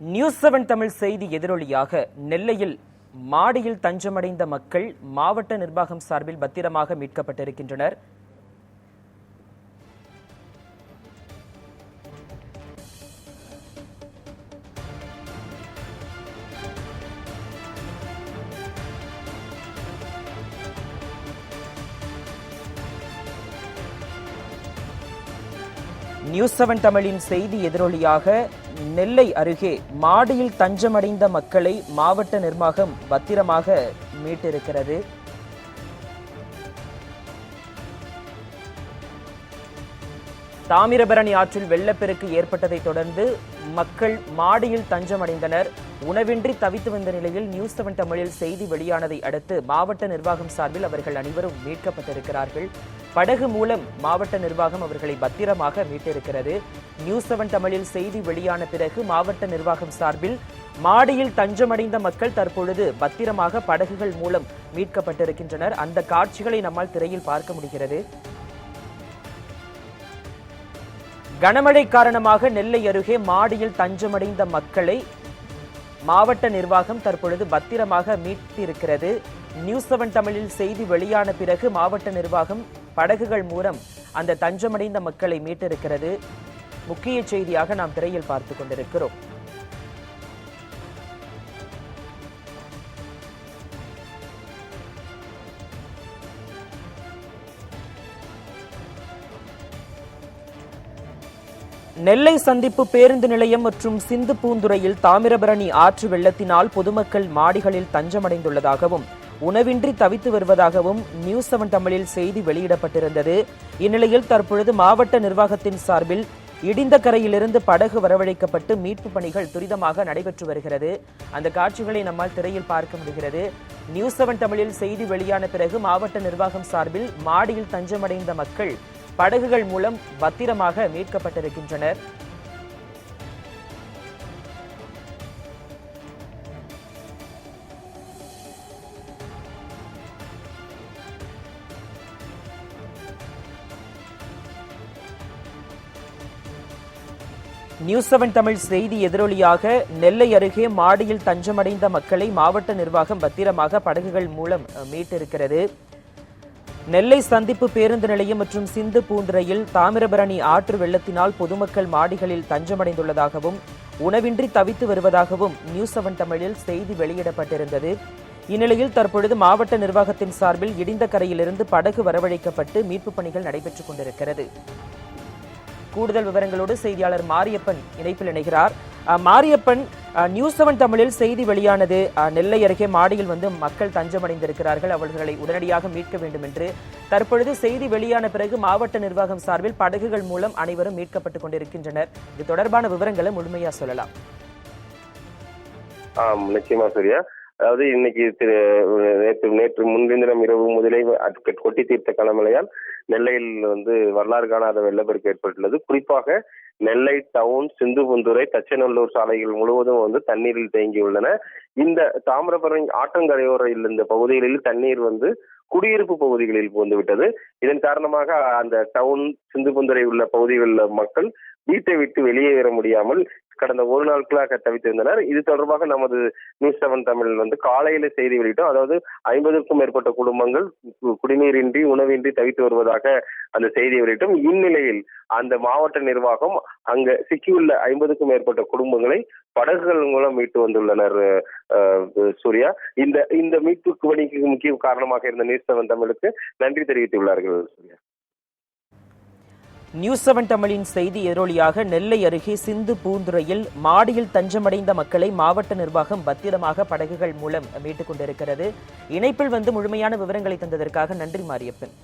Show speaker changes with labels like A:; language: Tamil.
A: நியூஸ் செவன் தமிழ் செய்தி எதிரொலியாக நெல்லையில் மாடியில் தஞ்சமடைந்த மக்கள் மாவட்ட நிர்வாகம் சார்பில் பத்திரமாக மீட்கப்பட்டிருக்கின்றனர். நியூஸ் செவன் தமிழின் செய்தி எதிரொலியாக நெல்லை அருகே மாடியில் தஞ்சமடைந்த மக்களை மாவட்ட நிர்வாகம் பத்திரமாக மீட்டிருக்கிறது. தாமிரபரணி ஆற்றில் வெள்ளப்பெருக்கு ஏற்பட்டதைத் தொடர்ந்து மக்கள் மாடியில் தஞ்சமடைந்தனர். உணவின்றி தவித்து வந்த நிலையில் நியூஸ் செவன் தமிழில் செய்தி வெளியானதை அடுத்து மாவட்ட நிர்வாகம் சார்பில் அவர்கள் அனைவரும் மீட்கப்பட்டிருக்கிறார்கள். படகு மூலம் மாவட்ட நிர்வாகம் அவர்களை பத்திரமாக மீட்டிருக்கிறது. நியூஸ் செவன் தமிழில் செய்தி வெளியான பிறகு மாவட்ட நிர்வாகம் சார்பில் மாடியில் தஞ்சமடைந்த மக்கள் தற்பொழுது பத்திரமாக படகுகள் மூலம் மீட்கப்பட்டிருக்கின்றனர். அந்த காட்சிகளை நம்மால் திரையில் பார்க்க முடிகிறது. கனமழை காரணமாக நெல்லை அருகே மாடியில் தஞ்சமடைந்த மக்களை மாவட்ட நிர்வாகம் தற்பொழுது பத்திரமாக மீட்டிருக்கிறது. நியூஸ் செவன் தமிழில் செய்தி வெளியான பிறகு மாவட்ட நிர்வாகம் படகுகள் மூலம் அந்த தஞ்சமடைந்த மக்களை மீட்டிருக்கிறது. முக்கிய செய்தியாக நாம் திரையில் பார்த்து கொண்டிருக்கிறோம். நெல்லை சந்திப்பு பேருந்து நிலையம் மற்றும் சிந்து பூந்துறையில் தாமிரபரணி ஆற்று வெள்ளத்தினால் பொதுமக்கள் மாடிகளில் தஞ்சமடைந்துள்ளதாகவும் உணவின்றி தவித்து வருவதாகவும் நியூஸ் செவன் தமிழில் செய்தி வெளியிடப்பட்டிருந்தது. இந்நிலையில் தற்பொழுது மாவட்ட நிர்வாகத்தின் சார்பில் இடிந்த கரையிலிருந்து படகு வரவழைக்கப்பட்டு மீட்பு பணிகள் துரிதமாக நடைபெற்று வருகிறது. அந்த காட்சிகளை நம்மால் திரையில் பார்க்க முடிகிறது. நியூஸ் செவன் தமிழில் செய்தி வெளியான பிறகு மாவட்ட நிர்வாகம் சார்பில் மாடியில் தஞ்சமடைந்த மக்கள் படகுகள் மூலம் பத்திரமாக மீட்கப்பட்டிருக்கின்றனர். நியூஸ் செவன் தமிழ் செய்தி எதிரொலியாக நெல்லை அருகே மாடியில் தஞ்சமடைந்த மக்களை மாவட்ட நிர்வாகம் பத்திரமாக படகுகள் மூலம் மீட்டிருக்கிறது. நெல்லை சந்திப்பு பேருந்து நிலையம் மற்றும் சிந்து பூந்துறையில் தாமிரபரணி ஆற்று வெள்ளத்தினால் பொதுமக்கள் மாடிகளில் தஞ்சமடைந்துள்ளதாகவும் உணவின்றி தவித்து வருவதாகவும் நியூஸ் செவன் தமிழில் செய்தி வெளியிடப்பட்டிருந்தது. இந்நிலையில் தற்பொழுது மாவட்ட நிர்வாகத்தின் சார்பில் இடிந்த கரையிலிருந்து படகு வரவழைக்கப்பட்டு மீட்புப் பணிகள் நடைபெற்றுக் கொண்டிருக்கிறது. கூடுதல் விவரங்களோடு செய்தியாளர் மாரியப்பன் இணைப்பில் இணைகிறார். மாரியப்பன் நியூஸ் செவன் தமிழில் செய்தி வெளியானது நெல்லை அருகே மாடியில் வந்து மக்கள் தஞ்சமடைந்திருக்கிறார்கள். அவர்களை உடனடியாக மீட்க வேண்டும் என்று தற்பொழுது செய்தி வெளியான பிறகு மாவட்ட நிர்வாகம் சார்பில் படகுகள் மூலம் அனைவரும் மீட்கப்பட்டுக் கொண்டிருக்கின்றனர். இது தொடர்பான விவரங்களை முழுமையா சொல்லலாம்.
B: நிச்சயமா சரியா. அதாவது இன்னைக்கு திரு நேற்று நேற்று முன்தினம் இரவு முதலே கொட்டி தீர்த்த கனமழையால் நெல்லையில் வந்து வரலாறு காணாத வெள்ளப்பெருக்கு ஏற்பட்டுள்ளது. குறிப்பாக நெல்லை டவுன் சிந்துபுந்துரை தச்சநல்லூர் சாலைகள் முழுவதும் வந்து தண்ணீரில் தேங்கியுள்ளன இந்த தாமிரபரணி ஆற்றங்கரையோரையில் இந்த பகுதிகளில் தண்ணீர் வந்து குடியிருப்பு பகுதிகளில் புகுந்து விட்டது. இதன் காரணமாக அந்த டவுன் சிந்துபுந்துரை உள்ள பகுதிகளில் உள்ள மக்கள் வீட்டை விட்டு வெளியே வர முடியாமல் கடந்த ஒரு நாட்களாக தவித்திருந்தனர். இது தொடர்பாக நமது நியூஸ் செவன் தமிழ் வந்து காலையில செய்தி வெளியிட்டோம். அதாவது ஐம்பதுக்கும் மேற்பட்ட குடும்பங்கள் கு- குடிநீரின்றி உணவின்றி தவித்து வருவதாக அந்த செய்தியை வெளியிட்டோம். இந்நிலையில் அந்த மாவட்ட நிர்வாகம் அங்க சிக்கியுள்ள ஐம்பதுக்கும் மேற்பட்ட குடும்பங்களை படகுகள் மூலம் மீட்டு வந்துள்ளனர் சூர்யா. இந்த இந்த மீட்பு பணிக்கு முக்கிய காரணமாக இருந்த நியூஸ் செவன் தமிழுக்கு நன்றி தெரிவித்துள்ளார்கள் சூர்யா.
A: நியூஸ் செவன் தமிழின் செய்தி எதிரொலியாக நெல்லை அருகே சிந்து பூந்துறையில் மாடியில் தஞ்சமடைந்த மக்களை மாவட்ட நிர்வாகம் பத்திரமாக படகுகள் மூலம் மீட்டுக் கொண்டிருக்கிறது. இணைப்பில் வந்து முழுமையான விவரங்களை தந்ததற்காக நன்றி மாரியப்பன்.